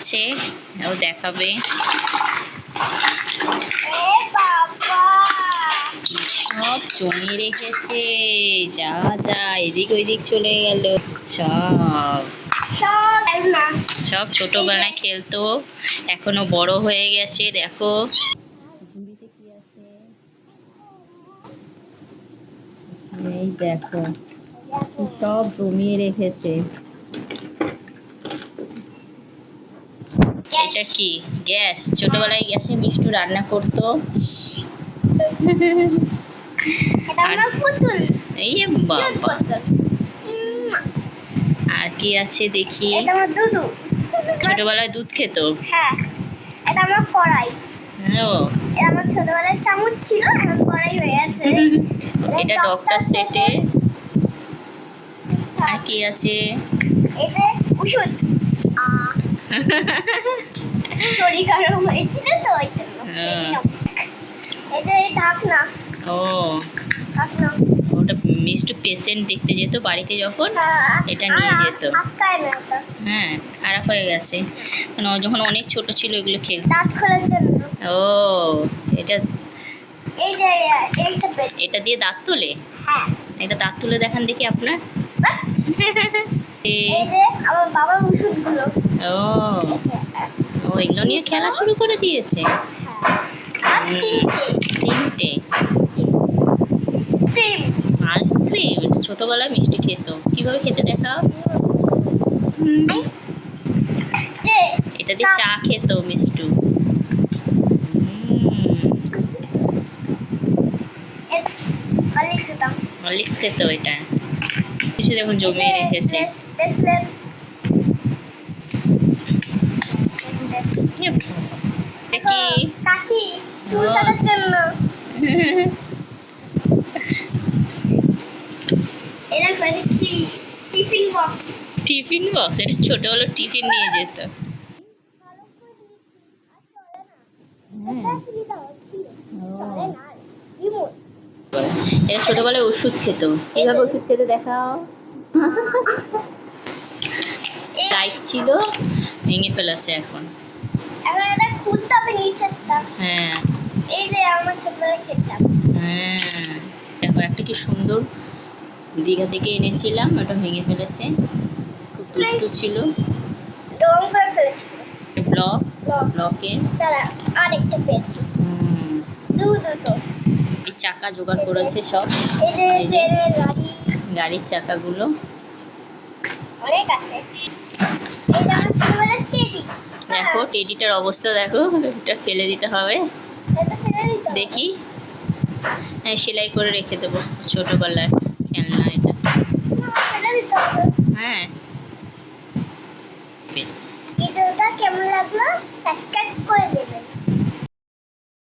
আছে। ও দেখাবে। সব জমিয়ে রেখেছে। যা যা, এদিক ওইদিক চলে গেল। সব। সব ছোটবেলায় খেলতো। এখনও বড় হয়ে গেছে, দেখো। এই দেখো। সব জমিয়ে রেখেছে। এটা কি? গ্যাস ছোটবেলায় গ্যাসে মিষ্টু রান্না করতো। এই বাবা। আর কি আছে দেখি? ছোটবেলায় দুধ খেত? হ্যাঁ এটা আমার কড়াই। ও। আমার ছোটবেলায় চামচ ছিল এখন কড়াই হয়ে গেছে। এটা ডক্টর সেটে আর কি আছে? এটা ওষুধ। শরীর খারাপ হয়েছিল তো ওই জন্য হ্যাঁ। এই যে ঢাকনা ও ঢাকনা ওটা মিষ্টু পেশেন্ট দেখতে যেত বাড়িতে যখন হ্যাঁ, এটা নিয়ে যেত। হ্যাঁ খারাপ হয়ে গেছে কারণ ও যখন অনেক ছোট ছিল এগুলো খেল দাঁত খোলার জন্য ও এটা এটা দিয়ে দাঁত তোলে হ্যাঁ এটা দাঁত তুলে দেখান দেখি আপনার বাহ! এই যে আমার বাবার ওষুধগুলো ও। ও এগুলো নিয়ে খেলা শুরু করে দিয়েছে। তিনটে। তিনটে ক্রিম আইসক্রিম এটা ছোটবেলায় মিষ্টি খেত। কীভাবে খেতে দেখাও এটা দিয়ে চা খেত মিষ্টু। হরলিক্স খেত এটা। কিছু দেখুন জমিয়ে রেখেছে। ব্রেসলেট কাচি চুল কাটার জন্য। এটা করেছি টিফিন বক্স। Tiffin box? এটা ছোট হলো টিফিন নিয়ে যেত। ছোটবেলায় ওষুধ খেত। কীভাবে ওষুধ খেতে দেখাও। লাইট ছিল ভেঙে ফেলেছে এখন। এখন এটা খুঁজতে হবে নিচেরটা হ্যাঁ। এই যে আমার ছোটবেলায় খেলতাম। হ্যাঁ। দেখো একটা কি সুন্দর দীঘা থেকে এনেছিলাম ওটা ভেঙে ফেলেছে। খুব দুষ্টু ছিল। রং করে ফেলেছি। Block block. ব্লকের। তারা আরেকটা পেয়েছি। দু দুটো এই চাকা জোগাড় করেছে সব। এই যে। ট্রেনের গাড়ি। গাড়ির চাকাগুলো। অনেক আছে। এই যে আমার ছোটবেলার টেডি দেখো টেডিটার অবস্থা দেখো এটা ফেলে দিতে হবে। দেখি। হ্যাঁ সেলাই করে রেখে দেবো ছোটবেলার খেলনা এটা। হ্যাঁ। ভিডিওটা কেমন লাগল সাবস্ক্রাইব করে দেবেন।